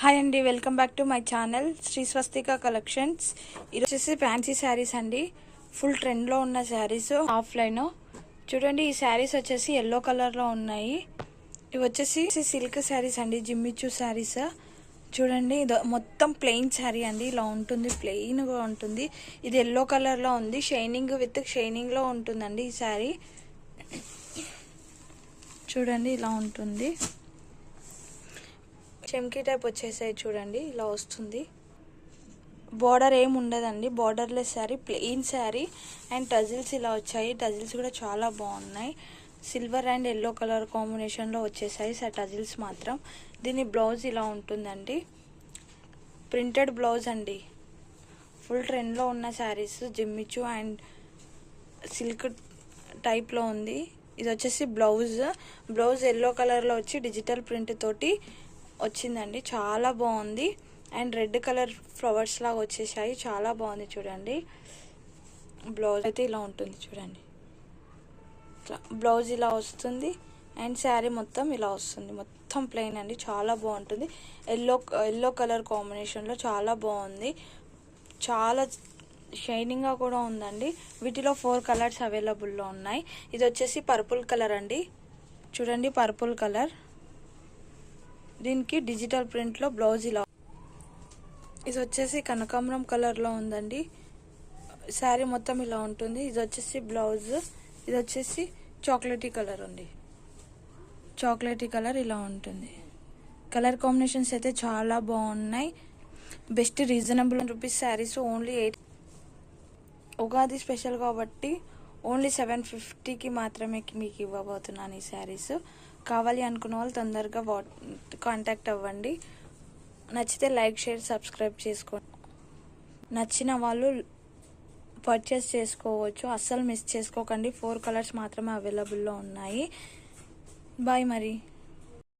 Hi అండి welcome back to my channel Shri Swastika collections ఇది వచ్చేసి ఫ్యాన్సీ శారీస్ అండి. ఫుల్ ట్రెండ్లో ఉన్న శారీస్ ఆఫ్లైన్ చూడండి ఈ శారీస్ వచ్చేసి ఎల్లో కలర్లో ఉన్నాయి. ఇవి వచ్చేసి సిల్క్ శారీస్ అండి జిమ్మిచూ శారీస్ చూడండి ఇది మొత్తం ప్లెయిన్ శారీ అండి. ఇలా ఉంటుంది ప్లెయిన్గా ఉంటుంది. ఇది ఎల్లో కలర్లో ఉంది. షైనింగ్ విత్ షైనింగ్లో ఉంటుందండి ఈ శారీ చూడండి ఇలా ఉంటుంది. చెమ్కీ టైప్ వచ్చేసాయి చూడండి ఇలా వస్తుంది. బార్డర్ ఏం ఉండదండి borderless sari plain sari and tassels ఇలా వచ్చాయి. టజిల్స్ కూడా చాలా బాగున్నాయి. సిల్వర్ అండ్ ఎల్లో కలర్ కాంబినేషన్లో వచ్చేసాయి సార్ టజిల్స్ మాత్రం. దీని బ్లౌజ్ ఇలా ఉంటుందండి. ప్రింటెడ్ బ్లౌజ్ అండి. ఫుల్ ట్రెండ్లో ఉన్న శారీస్ జిమ్మిచు అండ్ సిల్క్ టైప్లో ఉంది. ఇది వచ్చేసి బ్లౌజ్ బ్లౌజ్ ఎల్లో కలర్లో వచ్చి డిజిటల్ ప్రింట్ తోటి వచ్చిందండి. చాలా బాగుంది. అండ్ రెడ్ కలర్ ఫ్లవర్స్ లాగా వచ్చేసాయి. చాలా బాగుంది చూడండి. బ్లౌజ్ అయితే ఇలా ఉంటుంది చూడండి. బ్లౌజ్ ఇలా వస్తుంది. అండ్ శారీ మొత్తం ఇలా వస్తుంది. మొత్తం ప్లెయిన్ అండి. చాలా బాగుంటుంది. ఎల్లో ఎల్లో కలర్ కాంబినేషన్లో చాలా బాగుంది. చాలా షైనింగ్గా కూడా ఉందండి. వీటిలో ఫోర్ కలర్స్ అవైలబుల్లో ఉన్నాయి. ఇది వచ్చేసి పర్పుల్ కలర్ అండి. చూడండి పర్పుల్ కలర్. దీనికి డిజిటల్ ప్రింట్లో బ్లౌజ్ ఇలా ఇది వచ్చేసి కనకాంబరం కలర్లో ఉందండి. శారీ మొత్తం ఇలా ఉంటుంది. ఇది వచ్చేసి బ్లౌజ్ ఇది వచ్చేసి చాక్లెటీ కలర్ ఉంది. చాక్లెటీ కలర్ ఇలా ఉంటుంది. కలర్ కాంబినేషన్స్ అయితే చాలా బాగున్నాయి. Best reasonable rupees saris only eight Ugadi special కాబట్టి ఓన్లీ సెవెన్ ఫిఫ్టీకి మాత్రమే మీకు ఇవ్వబోతున్నాను ఈ శారీస్ కావాలి అనుకున్న వాళ్ళు తొందరగా వాట్ కాంటాక్ట్ అవ్వండి. నచ్చితే లైక్ షేర్ సబ్స్క్రైబ్ చేసుకోండి. నచ్చిన వాళ్ళు పర్చేస్ చేసుకోవచ్చు. అస్సలు మిస్ చేసుకోకండి. ఫోర్ కలర్స్ మాత్రమే అవైలబుల్లో ఉన్నాయి. బాయ్ మరి.